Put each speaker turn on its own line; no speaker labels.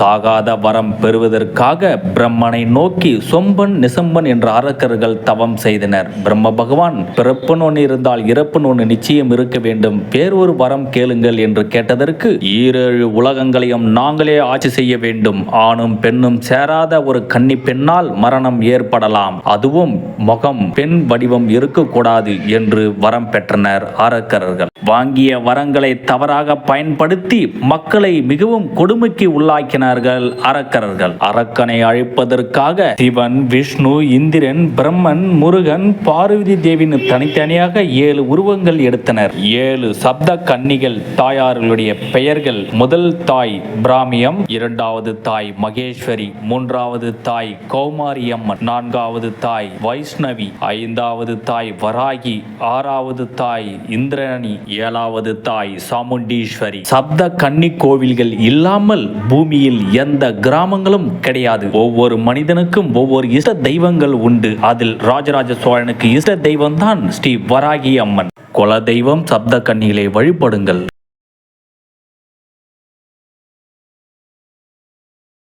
சாகாத வரம் பெறுவதற்காக பிரம்மனை நோக்கி சொம்பன் நிசம்பன் என்ற அரக்கர்கள் தவம் செய்தனர். பிரம்ம பகவான் பிறப்பன் ஒன்று இருந்தால் இறப்பன் ஒன்று நிச்சயம் இருக்க வேண்டும். வேறொரு வரம் கேளுங்கள் என்று கேட்டதற்கு ஈரேழு உலகங்களையும் நாங்களே ஆட்சி செய்ய வேண்டும். ஆணும் பெண்ணும் சேராத ஒரு கன்னி பெண்ணால் மரணம் ஏற்படலாம். அதுவும் முகம் பெண் வடிவம் இருக்கக்கூடாது என்று வரம் பெற்றனர் அரக்கர்கள். வாங்கிய வரங்களை தவறாக பயன்படுத்தி மக்களை மிகவும் கொடுமைக்கு உள்ளாக்கினார்கள் அரக்கரர்கள் அரக்கனை அழிப்பதற்காக சிவன் விஷ்ணு இந்திரன் பிரம்மன் முருகன் பார்வதி தேவின் தனித்தனியாக ஏழு உருவங்கள் எடுத்தனர். ஏழு சப்த கன்னிகள் தாயார்களுடைய பெயர்கள் முதல் தாய் பிராமியம் இரண்டாவது தாய் மகேஸ்வரி மூன்றாவது தாய் கௌமாரியம்மன் நான்காவது தாய் வைஷ்ணவி ஐந்தாவது தாய் வராகி ஆறாவது தாய் இந்திரணி ஏழாவது தாய் சாமுண்டீஸ்வரி. சப்த கன்னி கோவில்கள் இல்லாமல் பூமியில் எந்த கிராமங்களும் கிடையாது. ஒவ்வொரு மனிதனுக்கும் ஒவ்வொரு இஷ்ட தெய்வங்கள் உண்டு. அதில் ராஜராஜ சோழனுக்கு இஷ்ட தெய்வம் தான் ஸ்ரீ வராகி அம்மன். குல தெய்வம் சப்த கன்னிகளை வழிபடுங்கள்.